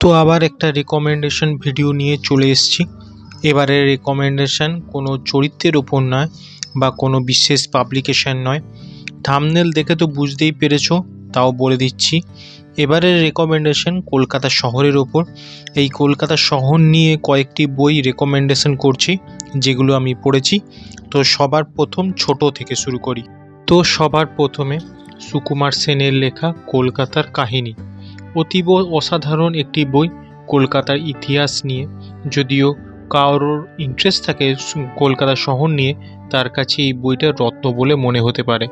তো আবার একটা রেকমেন্ডেশন ভিডিও নিয়ে চলে এসেছি। এবারের রেকমেন্ডেশন কোনো চরিত্রের ওপর নয় বা কোনো বিশেষ পাবলিকেশন নয়। থামনেল দেখে তো বুঝতেই পেরেছ, তাও বলে দিচ্ছি। এবারের রেকমেন্ডেশন কলকাতা শহরের ওপর এই কলকাতা শহর নিয়ে কয়েকটি বই রেকমেন্ডেশন করছি, যেগুলো আমি পড়েছি। তো সবার প্রথম ছোট থেকে শুরু করি। তো সবার প্রথমে সুকুমার সেনের লেখা কলকাতার কাহিনী। অতীব অসাধারণ একটি বই কলকাতার ইতিহাস নিয়ে। যদিও কারোর ইন্টারেস্ট থাকে কলকাতা শহর নিয়ে, তার কাছে এই বইটা রত্ন বলে মনে হতে পারে।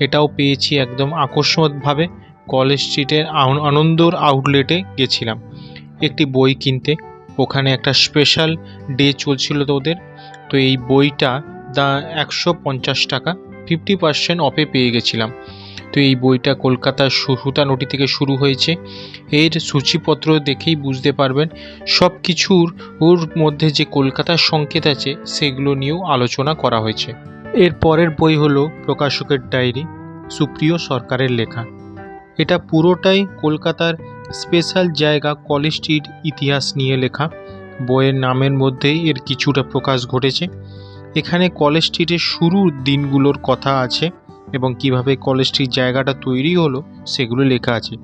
এটাও পেয়েছি একদম আকস্মিকভাবে কলেজ স্ট্রিটের আন- আনন্দর আউটলেটে গেছিলাম। একটি বই কিনতে। ওখানে একটা স্পেশাল ডে চলছিল তো ওদের। তো এই বইটা দা একশো পঞ্চাশ টাকা ফিফটি পার্সেন্ট অফে পেয়ে গেছিলাম। তো এই বইটা কলকাতার সুতানুটি থেকে শুরু হয়েছে। এর সূচিপত্র দেখেই বুঝতে পারবেন সব কিছুর ওর মধ্যে যে কলকাতার সংকেত আছে, সেগুলো নিয়েও আলোচনা করা হয়েছে। এর পরের বই হলো প্রকাশকের ডায়েরি, সুপ্রিয় সরকারের লেখা। এটা পুরোটাই কলকাতার স্পেশাল জায়গা কলেজ স্ট্রিট ইতিহাস নিয়ে লেখা। বইয়ের নামের মধ্যেই এর কিছুটা প্রকাশ ঘটেছে। এখানে কলেজ স্ট্রিটের শুরুর দিনগুলোর কথা আছে। এবং কীভাবে কলেজটির জায়গাটা তৈরি হলো সেগুলো লেখা আছে।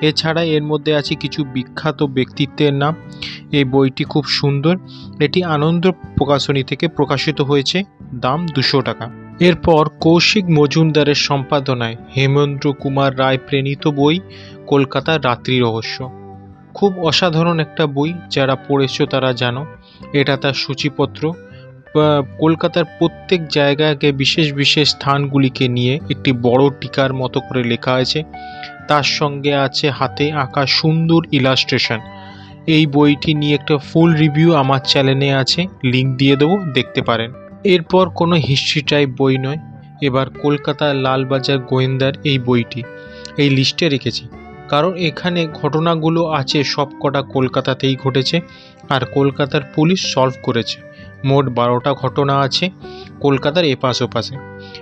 এছাড়া এর মধ্যে আছে কিছু বিখ্যাত ব্যক্তিত্বের নাম। এই বইটি খুব সুন্দর। এটি আনন্দ প্রকাশনী থেকে প্রকাশিত হয়েছে। দাম দুশো টাকা। এরপর কৌশিক মজুমদারের সম্পাদনায় হেমেন্দ্র কুমার রায় প্রণীত বই কলকাতার রাত্রি রহস্য। খুব অসাধারণ একটা বই যারা পড়েছো তারা জানো। এটা তার সূচিপত্র। কলকাতার প্রত্যেক জায়গাকে বিশেষ বিশেষ স্থানগুলিকে নিয়ে একটি বড় টিকার মতো করে লেখা আছে। তার সঙ্গে আছে হাতে আঁকা সুন্দর ইলাস্ট্রেশন এই বইটি নিয়ে একটা ফুল রিভিউ আমার চ্যানেলে আছে লিংক দিয়ে দেবো, দেখতে পারেন। এরপর কোনো হিস্ট্রি টাইপ বই নয়। এবার কলকাতার লালবাজার গোয়েন্দার এই বইটি, এই লিস্টে রেখেছি। কারণ এখানে ঘটনাগুলো আছে সব কটা কলকাতাতেই ঘটেছে, আর কলকাতার পুলিশ সলভ করেছে। মোট বারোটা ঘটনা আছে কলকাতার এপাশ ওপাশে।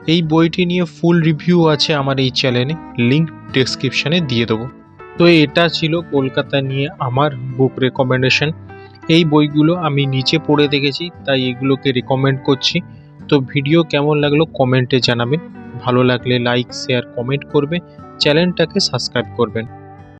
এই বইটি নিয়ে ফুল রিভিউ আছে আমার এই চ্যানেলে লিঙ্ক ডেসক্রিপশানে দিয়ে দেবো। তো এটা ছিল কলকাতা নিয়ে আমার বুক রেকমেন্ডেশন এই বইগুলো আমি নিচে পড়ে দেখেছি, তাই এগুলোকে রেকমেন্ড করছি। তো ভিডিও কেমন লাগল কমেন্টে জানাবেন। ভালো লাগলে লাইক শেয়ার কমেন্ট করবে। চ্যানেলটাকে সাবস্ক্রাইব করবেন।